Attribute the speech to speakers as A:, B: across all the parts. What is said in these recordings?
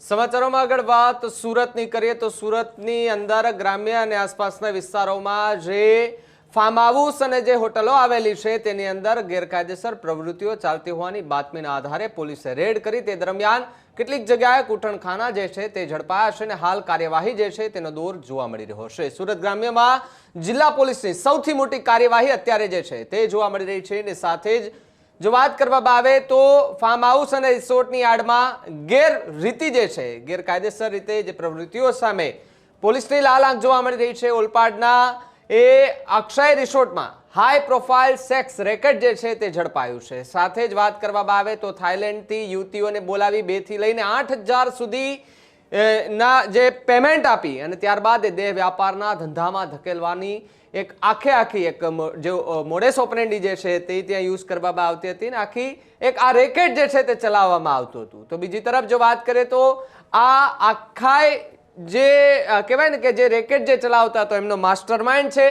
A: સમાચારોમાં આગળ વાત. સુરતની કરીએ તો સુરતની અંદર ગ્રામ્ય અને આસપાસના વિસ્તારોમાં જે ફાર્મ હાઉસ અને જે હોટલો આવેલી છે, તેની અંદર ગેરકાયદેસર પ્રવૃત્તિઓ ચાલતી હોવાની બાતમીના આધારે પોલીસે રેડ કરી. તે દરમિયાન કેટલીક જગ્યાએ કૂટણખાના જે છે તે ઝડપાયા છે અને હાલ કાર્યવાહી જે છે તેનો દોર જોવા મળી રહ્યો છે. સુરત ગ્રામ્યમાં જિલ્લા પોલીસની સૌથી મોટી કાર્યવાહી અત્યારે જે છે તે જોવા મળી રહી છે અને સાથે જ જો વાત કરવામાં આવે તો ફાર્મ હાઉસ અને રિસોર્ટની આડમાં ગેરરીતિ જે છે, ગેરકાયદેસર રીતે જે પ્રવૃત્તિઓ સામે પોલીસની લાલ આંખ જોવા મળી રહી છે. ઓલપાડના એ અક્ષય રિસોર્ટમાં હાઈ પ્રોફાઇલ સેક્સ રેકેટ જે છે તે ઝડપાયું છે. સાથે જ વાત કરવામાં આવે તો થાઇલેન્ડથી યુવતીઓને બોલાવી બેથી લઈને આઠ હજાર સુધી ના, જે પેમેન્ટ આપી અને ત્યારબાદ એ દેહ વ્યાપારના ધંધામાં ધકેલવાની એક આખે આખી એક જે મોડેસ ઓપરેન્ડી જે છે તે ત્યાં યુઝ કરવામાં આવતી હતી ને આખી એક આ રેકેટ જે છે તે ચલાવવામાં આવતું હતું. તો બીજી તરફ જો વાત કરીએ તો આ આખાય જે કહેવાય ને કે જે રેકેટ જે ચલાવતા હતો એમનો માસ્ટર માઇન્ડ છે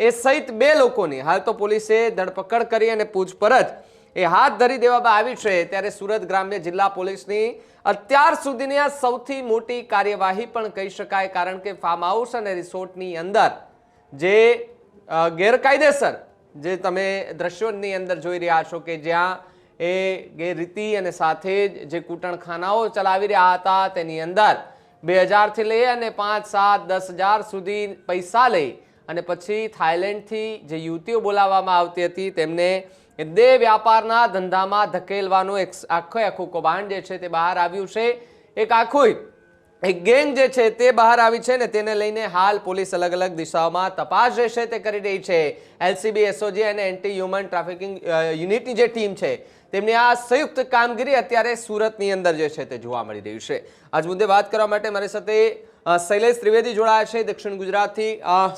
A: એ સહિત બે લોકોની. હાલ તો પોલીસે ધરપકડ કરી અને પૂછપરછ એ હાથ ધરી દેવામાં આવી છે ત્યારે સુરત ગ્રામ્ય જિલ્લા પોલીસની અત્યાર સુધીની આ સૌથી મોટી કાર્યવાહી પણ કહી શકાય કારણ કે ફાર્મ હાઉસ અને રિસોર્ટની અંદર જે ગેરકાયદેસર જે તમે દ્રશ્યોની અંદર જોઈ રહ્યા છો કે જ્યાં એ ગેરરીતિ અને સાથે જ જે કૂટણખાનાઓ ચલાવી રહ્યા હતા તેની અંદર બે હજારથી લઈ અને પાંચ, સાત, દસ હજાર સુધી પૈસા લઈ અને પછી થાઇલેન્ડથી જે યુવતીઓ બોલાવવામાં આવતી હતી તેમને દેહ વ્યાપારના ધંધામાં ધકેલવાનું એક આખો આખું કૌભાંડ જે છે તે બહાર આવ્યું છે. એક આખું એક ગેંગ જે છે તે બહાર આવી છે ને તેને લઈને હાલ પોલીસ અલગ અલગ દિશાઓમાં તપાસ જે છે તે કરી રહી છે. એલસીબી એસઓજી અને એન્ટી હ્યુમન ટ્રાફિકિંગ યુનિટની જે ટીમ છે, તેમની આ સંયુક્ત કામગીરી અત્યારે સુરતની અંદર જે છે તે જોવા મળી રહ્યું છે. આજ મુદ્દે વાત કરવા માટે મારી સાથે શૈલેષ ત્રિવેદી જોડાયા છે દક્ષિણ ગુજરાતથી.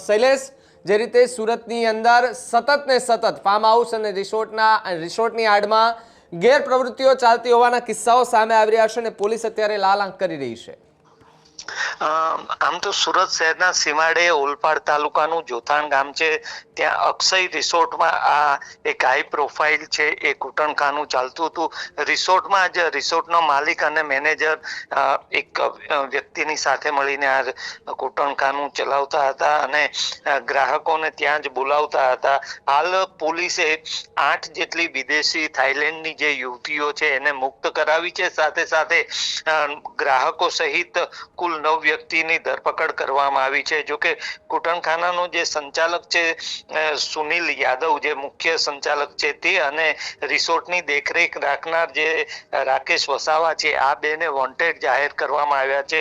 A: શૈલેષ, જે રીતે સુરતની અંદર સતત ને સતત ફાર્મ હાઉસ અને રિસોર્ટના, રિસોર્ટની આડમાં ગેરપ્રવૃત્તિઓ ચાલતી હોવાના કિસ્સાઓ સામે આવી રહ્યા છે અને પોલીસ અત્યારે લાલ આંખ કરી રહી છે.
B: આમ તો સુરત શહેરના સીમાડે ઓલપાડ તાલુકાનું જોથાણ ગામ છે. ત્યાં અક્ષય રિસોર્ટમાં આ એક હાઈ પ્રોફાઇલ છે, એ કૂટણખાનું ચાલતું હતું. રિસોર્ટમાં જ, રિસોર્ટનો માલિક અને મેનેજર એક વ્યક્તિની સાથે મળીને આ કૂટણખાનું ચલાવતા હતા અને ગ્રાહકોને ત્યાં જ બોલાવતા હતા. હાલ પોલીસે આઠ જેટલી વિદેશી થાઈલેન્ડની જે યુવતીઓ છે એને મુક્ત કરાવી છે. સાથે સાથે ગ્રાહકો સહિત કુલ નવ વ્યક્તિની ધરપકડ કરવામાં આવી છે. જોકે કુટણખાનાનો જે સંચાલક છે સુનિલ યાદવ, જે મુખ્ય સંચાલક છે તે અને રિસોર્ટની દેખરેખ રાખનાર જે રાકેશ વસાવા છે, આ બેને વોન્ટેડ જાહેર કરવામાં આવ્યા છે.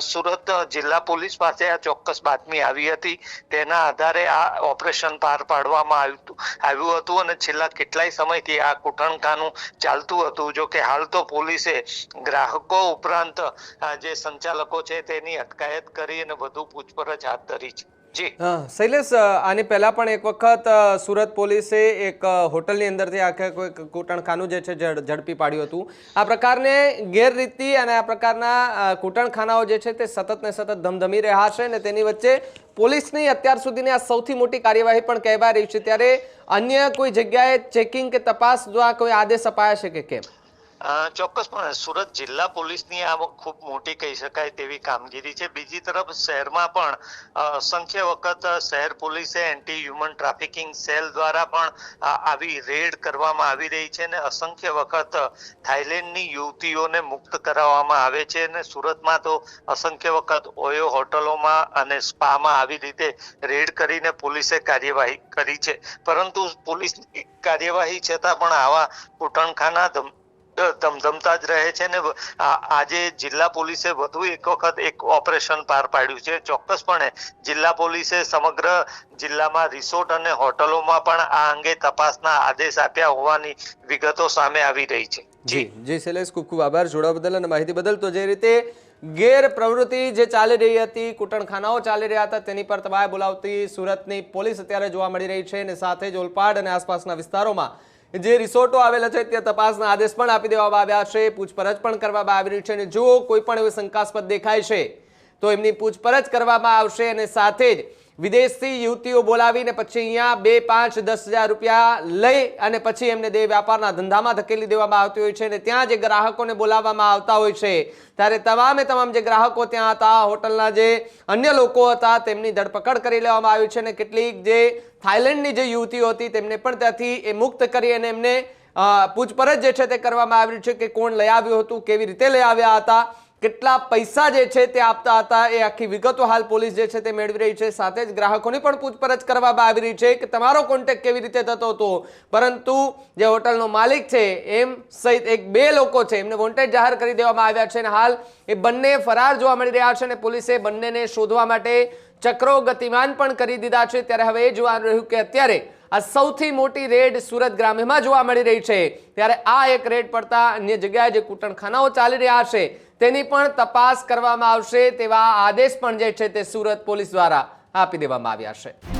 B: સુરત જિલ્લા પોલીસ પાસે આ ચોક્કસ બાતમી આવી હતી. તેના આધારે આ ઓપરેશન પાર પાડવામાં આવ્યું આવ્યું હતું અને છેલ્લા કેટલાય સમયથી આ કુટણખાનું ચાલતું હતું. જો કે હાલ તો પોલીસે ગ્રાહકો ઉપરાંત જે સંચાલકો છે તેની અટકાયત કરી અને વધુ પૂછપરછ હાથ ધરી છે. જી.
A: શૈલેષ આની પહેલા પણ એક વખત સુરત પોલીસે એક હોટલની અંદરથી આખે કોઈ કૂટણખાનું જે છે ઝડપી પાડ્યું હતું. આ પ્રકારને ગેરરીતિ અને આ પ્રકારના કૂટણખાનાઓ જે છે તે સતત ને સતત ધમધમી રહ્યા છે અને તેની વચ્ચે પોલીસની અત્યાર સુધીની આ સૌથી મોટી કાર્યવાહી પણ કહેવાય રહી છે. ત્યારે અન્ય કોઈ જગ્યાએ ચેકિંગ કે તપાસ દ્વારા કોઈ આદેશ અપાયા છે કે કેમ?
B: ચોક્કસપણે સુરત જિલ્લા પોલીસની આ ખૂબ મોટી કહી શકાય તેવી કામગીરી છે. બીજી તરફ શહેરમાં પણ અસંખ્ય વખત શહેર પોલીસે એન્ટી હ્યુમન ટ્રાફિકિંગ સેલ દ્વારા પણ આવી રેડ કરવામાં આવી રહી છે અને અસંખ્ય વખત થાઈલેન્ડની યુવતીઓને મુક્ત કરાવવામાં આવે છે અને સુરતમાં તો અસંખ્ય વખત ઓયો હોટલોમાં અને સ્પામાં આવી રીતે રેડ કરીને પોલીસે કાર્યવાહી કરી છે. પરંતુ પોલીસની કાર્યવાહી છતાં પણ આવા કુટણખાના ધમધમતા જ રહે છે ને આજે જિલ્લા પોલીસે વધુ એક વખત એક ઓપરેશન પાર પાડ્યું છે. ચોક્કસપણે જિલ્લા પોલીસે સમગ્ર જિલ્લામાં રિસોર્ટ અને હોટલોમાં પણ આ અંગે તપાસના આદેશ આપ્યા હોવાની વિગતો સામે આવી રહી છે.
A: જી. જી. શૈલેષ ખૂબ ખૂબ આભાર. જોડાવા બદલ અને માહિતી બદલ તો જે રીતે ગેર પ્રવૃત્તિ જે ચાલી રહી હતી કૂટણખાનાઓ ચાલી રહ્યા હતા તેની પર તબાહ બોલાવતી સુરતની પોલીસ અત્યારે જોવા મળી રહી છે અને સાથે જ ઓલપાડ અને આસપાસના વિસ્તારોમાં જે રિસોર્ટો આવેલા છે ત્યાં તપાસના આદેશ પણ આપી દેવામાં આવ્યા છે, પૂછપરછ પણ કરવામાં આવી રહી છે અને જો કોઈ પણ એવી શંકાસ્પદ દેખાય છે, તો એમની પૂછપરછ કરવામાં આવશે અને સાથે જ વિદેશથી યુવતીઓ બોલાવીને પછી અહીંયા બે પાંચ દસ હજાર રૂપિયા લઈ અને પછી એમને દેહ વ્યાપારના ધંધામાં ધકેલી દેવામાં આવતી હોય છે અને ત્યાં જે ગ્રાહકોને બોલાવવામાં આવતા હોય છે, ત્યારે તમામે તમામ જે ગ્રાહકો ત્યાં હતા, હોટલના જે અન્ય લોકો હતા, તેમની ધરપકડ કરી લેવામાં આવી છે અને કેટલીક જે થાઇલેન્ડની જે યુવતીઓ હતી તેમને પણ ત્યાંથી એ મુક્ત કરી અને એમને પૂછપરછ જે છે તે કરવામાં આવી છે કે કોણ લઈ આવ્યું હતું, કેવી રીતે લઈ આવ્યા હતા કેટલા પૈસા જે છે તે આપતા હતા એ આખી વિગતો હાલ પોલીસ જે છે તે મેળવી રહી છે. સાથે જ ગ્રાહકોની પણ પૂછપરછ કરવામાં આવી રહી છે કે તમારો કોન્ટેક્ટ કેવી રીતે થતો હતો. પરંતુ જે હોટલનો માલિક છે એમ સહિત એક બે લોકો છે એમને વોન્ટેડ જાહેર કરી દેવામાં આવ્યા છે અને હાલ એ બંને ફરાર જોવા મળી રહ્યા છે અને પોલીસે બંનેને શોધવા માટે ચક્રો ગતિમાન પણ કરી દીધા છે. ત્યારે હવે એ જોવાનું રહ્યું કે અત્યારે આ સૌથી મોટી રેડ સુરત ગ્રામ્યમાં જોવા મળી રહી છે. ત્યારે આ એક રેડ પડતા અન્ય જગ્યાએ જે કૂટણખાનાઓ ચાલી રહ્યા છે, તેની પણ તપાસ કરવામાં આવશે તેવા આદેશ પણ જે છે તે સુરત પોલીસ દ્વારા આપી દેવામાં આવ્યા છે.